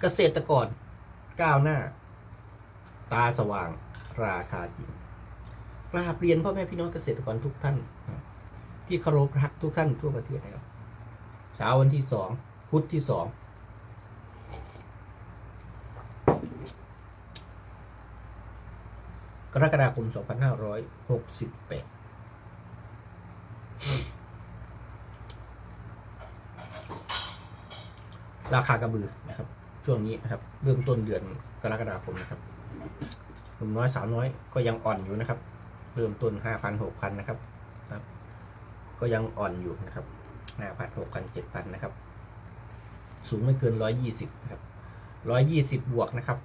เกษตรกรก้าวหน้า ตาสว่างราคาจริงกราบเรียนพ่อแม่พี่น้องเกษตรกรทุกท่าน ที่เคารพรักทุกท่านทั่วประเทศนะครับเช้าวันที่สองพุธที่สองกรกฎาคม 2568 ราคากระบือนะครับ ช่วงนี้นะครับเริ่มต้นเดือนกรกฎาคมนะครับหนุ่มน้อยสาวน้อยก็ยังอ่อนอยู่นะครับ เริ่มต้นห้าพันหกพันนะครับนะครับ ก็ยังอ่อนอยู่นะครับห้าพันหกพันเจ็ดพันนะครับ สูงไม่เกินร้อยยี่สิบนะครับร้อยยี่สิบบวกนะครับ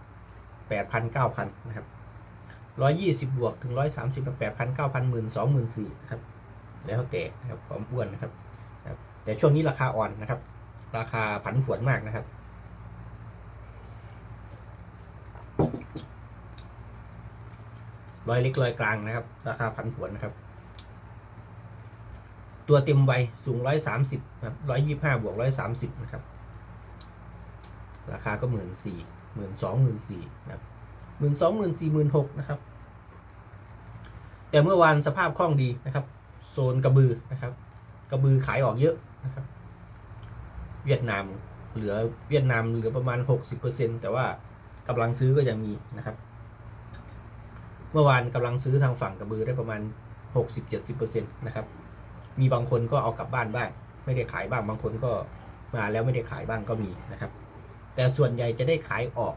แปดพันเก้าพันนะครับร้อยยี่สิบบวกถึงร้อยสามสิบแปดพันเก้าพันหมื่นสองหมื่นสี่นะครับ แล้วแต่นะครับความอ้วนนะครับ แต่ช่วงนี้ราคาอ่อนนะครับ ราคาผันผวนมากนะครับ รอยเล็กรอยกลางนะครับ ราคาผันผวนนะครับ ตัวเต็มวัยสูงร้อยสามสิบนะครับร้อยยี่ห้าบวกร้อยสามสิบนะครับ ราคาก็หมื่นสี่หมื่นสองหมื่นสี่นะครับหมื่นสองหมื่นสี่หมื่นหกนะครับ แต่เมื่อวานสภาพคล่องดีนะครับ โซนกระบือนะครับ กระบือขายออกเยอะนะครับ เวียดนามเหลือเวียดนามเหลือประมาณ 60%แต่ว่ากำลังซื้อก็ยังมีนะครับ เมื่อวานกำลังซื้อทางฝั่งกระบือได้ประมาณ 60-70%นะครับมีบางคนก็เอากลับบ้านบ้าง ไม่ได้ขายบ้างบางคนก็มาแล้วไม่ได้ขายบ้างก็มีนะครับ แต่ส่วนใหญ่จะได้ขายออก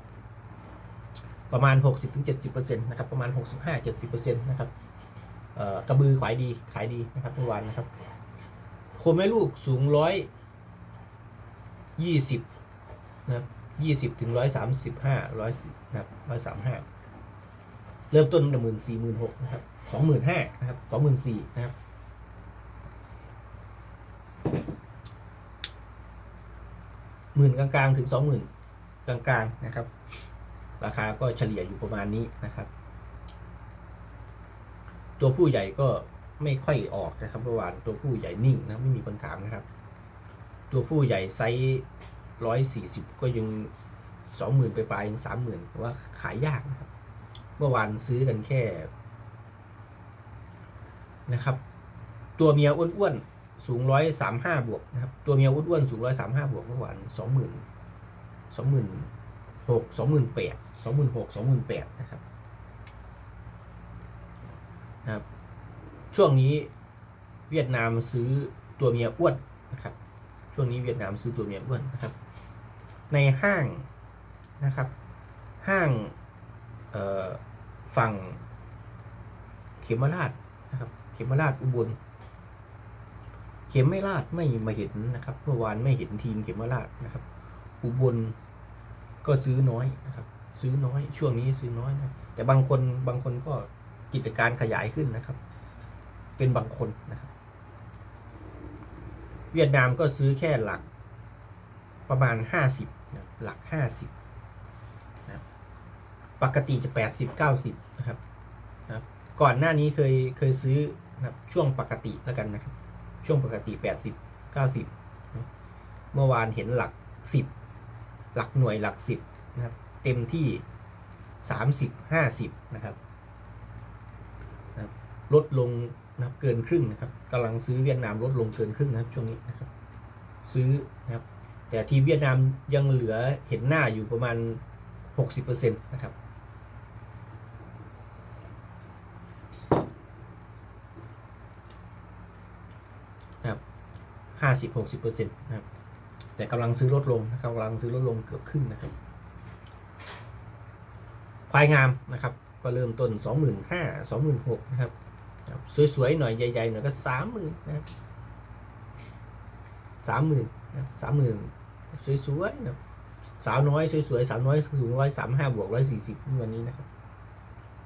ประมาณ 60-70%นะครับประมาณ 65-70%นะครับกระบือขายดีขายดีนะครับเมื่อวานนะครับโคแม่ลูกสูงร้อยยี่สิบนะครับยี่สิบถึงร้อยสามสิบห้าร้อยนะครับร้อยสามห้า เริ่มต้นหมื่นสี่หมื่นหกนะครับสองหมื่นห้านะครับสองหมื่นสี่นะครับหมื่นกลางๆถึงสองหมื่นกลางๆนะครับ ราคาก็เฉลี่ยอยู่ประมาณนี้นะครับ ตัวผู้ใหญ่ก็ไม่ค่อยออกนะครับเมื่อวานตัวผู้ใหญ่นิ่งนะไม่มีคนถามนะครับ ตัวผู้ใหญ่ไซส์ร้อยสี่สิบก็ยังสองหมื่นไปปลายยังสามหมื่นว่าขายยากนะครับ เมื่อวานซื้อกันแค่ นะครับ ตัวเมียอ้วนๆสูงร้อยสามห้าบวกนะครับ ตัวเมียอ้วนๆสูงร้อยสามห้าบวกเมื่อวานสองหมื่นสองหมื่นหกสองหมื่นแปดสองหมื่นหกสองหมื่นแปดนะครับนะครับ ช่วงนี้เวียดนามซื้อตัวเมียอ้วนนะครับ ช่วงนี้เวียดนามซื้อตัวเมียอ้วนนะครับ ในห้างนะครับ ห้าง ฝั่งเขมราชนะครับเขมราชอุบล เขมไม่ราชไม่มาเห็นนะครับ เมื่อวานไม่เห็นทีมเขมราชนะครับ อุบลก็ซื้อน้อยนะครับ ซื้อน้อยช่วงนี้ซื้อน้อยนะแต่บางคนบางคนก็กิจการขยายขึ้นนะครับ เป็นบางคนนะครับ เวียดนามก็ซื้อแค่หลักประมาณห้าสิบนะหลักห้าสิบ ปกติจะแปดสิบเก้าสิบนะครับนะบก่อนหน้านี้เคยเคยซื้อนะครับช่วงปกติแล้วกันนะครับ ช่วงปกติแปดสิบเก้าสิบนะเมื่อวานเห็นหลักสิบหลักหน่วยหลักสิบนะครับ เต็มที่สามสิบห้าสิบนะครับลดลงนะครับเกินครึ่งนะครับกำลังซื้อเวียดนามลดลงเกินครึ่งนะครับช่วงนี้นะครับ ซื้อนะครับแต่ทีมเวียดนามยังเหลือเห็นหน้าอยู่ประมาณ 60%นะครับนะครับ ห้าสิบหกสิบเปอร์เซ็นต์นะครับแต่กำลังซื้อลดลงนะครับกำลังซื้อลดลงเกือบครึ่งนะครับควายงามนะครับ ก็เริ่มต้นสองหมื่นห้าสองหมื่นหกนะครับ สวยๆหน่อยใหญ่ๆหน่อยก็สามหมื่นนะครับสามหมื่นสามหมื่นสวยๆนะสาวน้อยสวยๆสาวน้อยสูงร้อยสามห้าบวกร้อยสี่สิบวันนี้นะครับ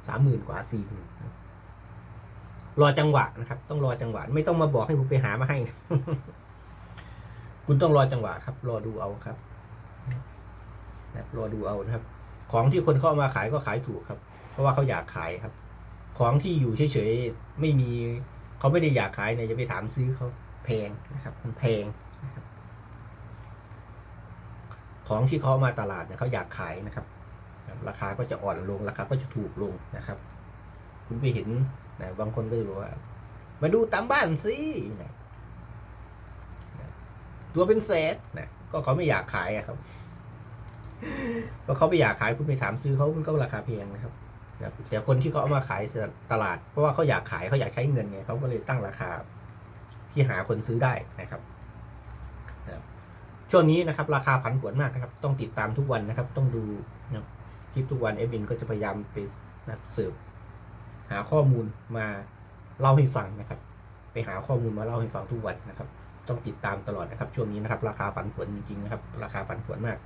สามหมื่นกว่าสี่หมื่นรอจังหวะนะครับ ต้องรอจังหวะ ไม่ต้องมาบอกให้ผมไปหามาให้ คุณต้องรอจังหวะครับ รอดูเอาครับนะรอดูเอานะครับ ของที่คนเข้ามาขายก็ขายถูกครับ เพราะว่าเขาอยากขายครับ ของที่อยู่เฉยๆไม่มีเขาไม่ได้อยากขายเนี่ยจะไปถามซื้อเขาแพงนะครับมันแพงนะครับของที่เขาเอามาตลาดเนี่ยเขาอยากขายนะครับ ราคาก็จะอ่อนลงราคาก็จะถูกลงนะครับ คุณไปเห็นนะบางคนก็จะบอกว่า มาดูตามบ้านสินะ ตัวเป็นแสนนะก็เขาไม่อยากขายอะครับก็เขาไม่อยากขายคุณไปถามซื้อเขามันก็ราคาแพงนะครับแต่คนที่เขาเอามาขายตลาด เพราะว่าเขาอยากขายเขาอยากใช้เงินไงเขาก็เลยตั้งราคา ที่หาคนซื้อได้นะครับช่วงนี้นะครับ ราคาผันผวนมากนะครับ ต้องติดตามทุกวันนะครับ ต้องดูนะครับคลิปทุกวันเอฟบินก็จะพยายามไปนะสืบหาข้อมูลมาเล่าให้ฟังนะครับ ไปหาข้อมูลมาเล่าให้ฟังทุกวันนะครับ ต้องติดตามตลอดนะครับ ช่วงนี้นะครับ ราคาผันผวนจริงๆนะครับ ราคาผันผวนมาก